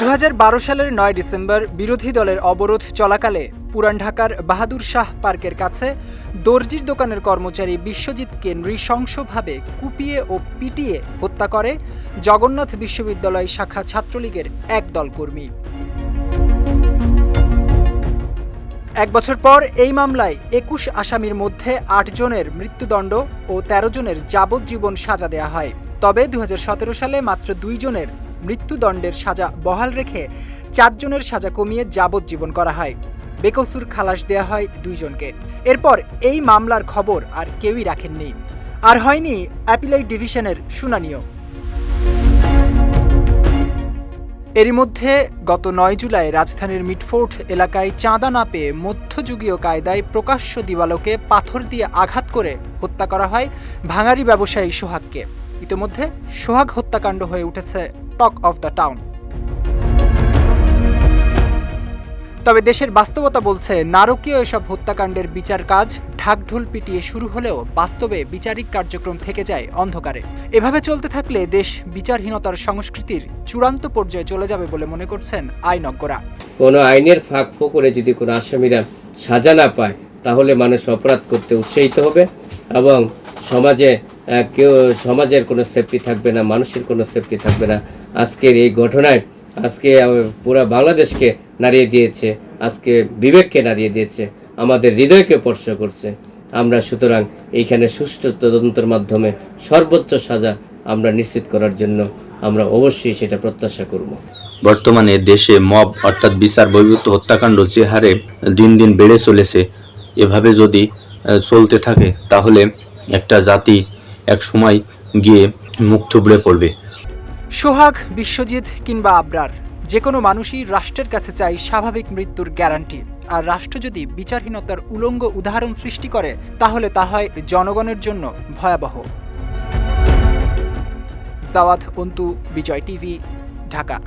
দু হাজার বারো সালের নয় ডিসেম্বর বিরোধী দলের অবরোধ চলাকালে পুরান ঢাকার বাহাদুর শাহ পার্কের কাছে দর্জির দোকানের কর্মচারী বিশ্বজিৎকে নৃশংসভাবে কুপিয়ে ও পিটিয়ে হত্যা করে জগন্নাথ বিশ্ববিদ্যালয় শাখা ছাত্রলীগের একদল কর্মী এক বছর পর এই মামলায় একুশ আসামির মধ্যে আট জনের মৃত্যুদণ্ড ও ১৩ জনের যাবজ্জীবন সাজা দেয়া হয়। তবে দু হাজার সতেরো সালে মাত্র দুই জনের মৃত্যুদণ্ডের সাজা বহাল রেখে চারজনের সাজা কমিয়ে যাবজ্জীবন করা হয়। বেকসুর খালাস দেয়া হয় দুইজনকে। এরপর এই মামলার খবর আর কেউই রাখেননি। আর হয়নি অ্যাপিলাইট ডিভিশনের শুনানিও। এরই মধ্যে গত নয় জুলাই রাজধানীর মিটফোর্ট এলাকায় চাঁদা না পেয়ে মধ্যযুগীয় কায়দায় প্রকাশ্য দিবালোকে পাথর দিয়ে আঘাত করে হত্যা করা হয় ভাঙারি ব্যবসায়ী সোহাগকে। ইতিমধ্যে সোহাগ হত্যাকাণ্ড হয়ে উঠেছে টক অফ দ্য টাউন। তবে দেশের বাস্তবতা বলছে, নারকীয় এসব হত্যাকাণ্ডের বিচার কাজ ঢাকঢোল পিটিয়ে শুরু হলেও বাস্তবে বিচারিক কার্যক্রম থেকে যায় অন্ধকারে। এভাবে চলতে থাকলে দেশ বিচারহীনতার সংস্কৃতির চূড়ান্ত পর্যায়ে চলে যাবে বলে মনে করছেন আইনজ্ঞরা। কোনো আইনের ফাঁক ফোকরে যদি কোনো আসামিরা সাজা না পায়, তাহলে মানুষ অপরাধ করতে উৎসাহিত হবে এবং সমাজে কেউ সমাজের কোনো সেফটি থাকবে না, মানুষের কোনো সেফটি থাকবে না। আজকের এই ঘটনায়, আজকে পুরা বাংলাদেশকে নাড়িয়ে দিয়েছে, আজকে বিবেককে নাড়িয়ে দিয়েছে, আমাদের হৃদয়কে স্পর্শ করছে। আমরা সুতরাং এইখানে সুষ্ঠু তদন্তের মাধ্যমে সর্বোচ্চ সাজা আমরা নিশ্চিত করার জন্য আমরা অবশ্যই সেটা প্রত্যাশা করব। বর্তমানে দেশে মব অর্থাৎ বিচার বহির্ভূত হত্যাকাণ্ড যে হারে দিন দিন বেড়ে চলেছে। এভাবে যদি চলতে থাকে, তাহলে একটা জাতি এক সময় গিয়ে মুখ থুবড়ে পড়বে। সোহাগ, বিশ্বজিৎ কিংবা আবরার যে কোনো মানুষই রাষ্ট্রের কাছে চাই স্বাভাবিক মৃত্যুর গ্যারান্টি। আর রাষ্ট্র যদি বিচারহীনতার উলঙ্গ উদাহরণ সৃষ্টি করে, তাহলে তা হয় জনগণের জন্য ভয়াবহ। জাওয়াত, অন্তু, বিজয় টিভি, ঢাকা।